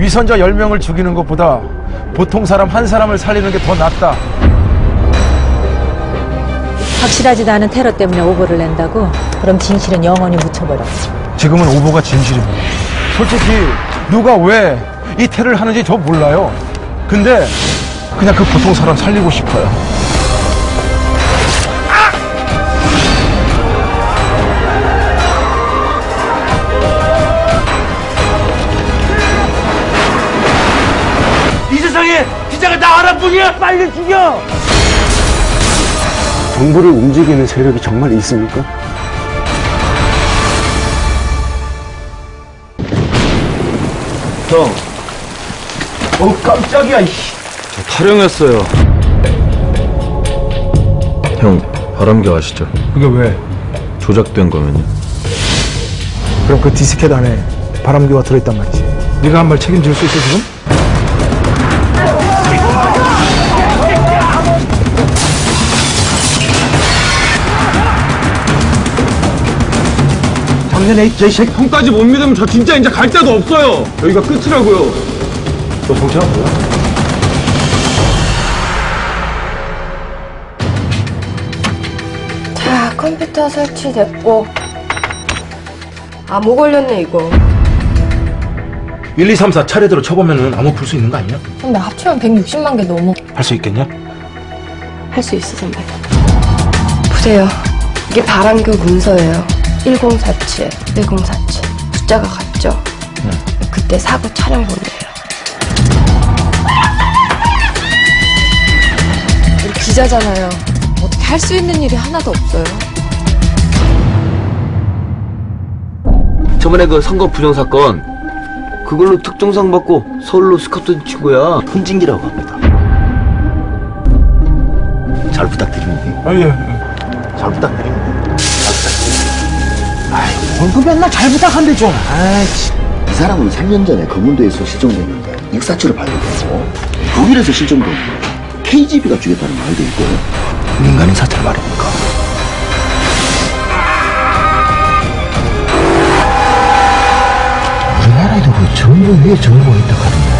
위선자 10명을 죽이는 것보다 보통 사람 한 사람을 살리는 게 더 낫다. 확실하지도 않은 테러 때문에 오보를 낸다고? 그럼 진실은 영원히 묻혀버려. 지금은 오보가 진실입니다. 솔직히 누가 왜 이 테러를 하는지 저 몰라요. 근데 그냥 그 보통 사람 살리고 싶어요. 세상에 기자가 나 하나뿐이야. 빨리 죽여. 정부를 움직이는 세력이 정말 있습니까? 형. 어 깜짝이야. 촬영했어요. 형 바람기 아시죠? 그게 왜? 조작된 거면요. 그럼 그 디스켓 안에 바람기가 들어있단 말이지. 네가 한 말 책임질 수 있어 지금? 작년에 이 새끼 형까지 못 믿으면 저 진짜 이제 갈 데도 없어요. 여기가 끝이라고요. 너 정체가 뭐야? 자, 컴퓨터 설치됐고. 암호 걸렸네, 이거. 1, 2, 3, 4 차례대로 쳐보면은 암호 풀 수 있는 거 아니야? 근데 합치면 160만 개 넘어. 할 수 있겠냐? 할 수 있어, 선배. 보세요. 이게 바람교 문서예요. 1047, 1047. 숫자가 같죠? 그때 사고 촬영 본이에요. 우리 기자잖아요. 어떻게 할 수 있는 일이 하나도 없어요. 저번에 그 선거 부정 사건 그걸로 특종상 받고 서울로 스카우트 친구야 손진기라고 합니다. 잘 부탁드립니다. 아 예. 잘 부탁드립니다. 월급 맨날 잘 부탁한대 좀. 아이, 이 사람은 3년 전에 검문도에서 실종됐는데 익사치를 발견했고. 독일에서 실종된 KGB가 죽였다는 말도 있고. 민간인 사찰 말입니까? 우리나라에도 그 정부 위에 정부가 있다 하던데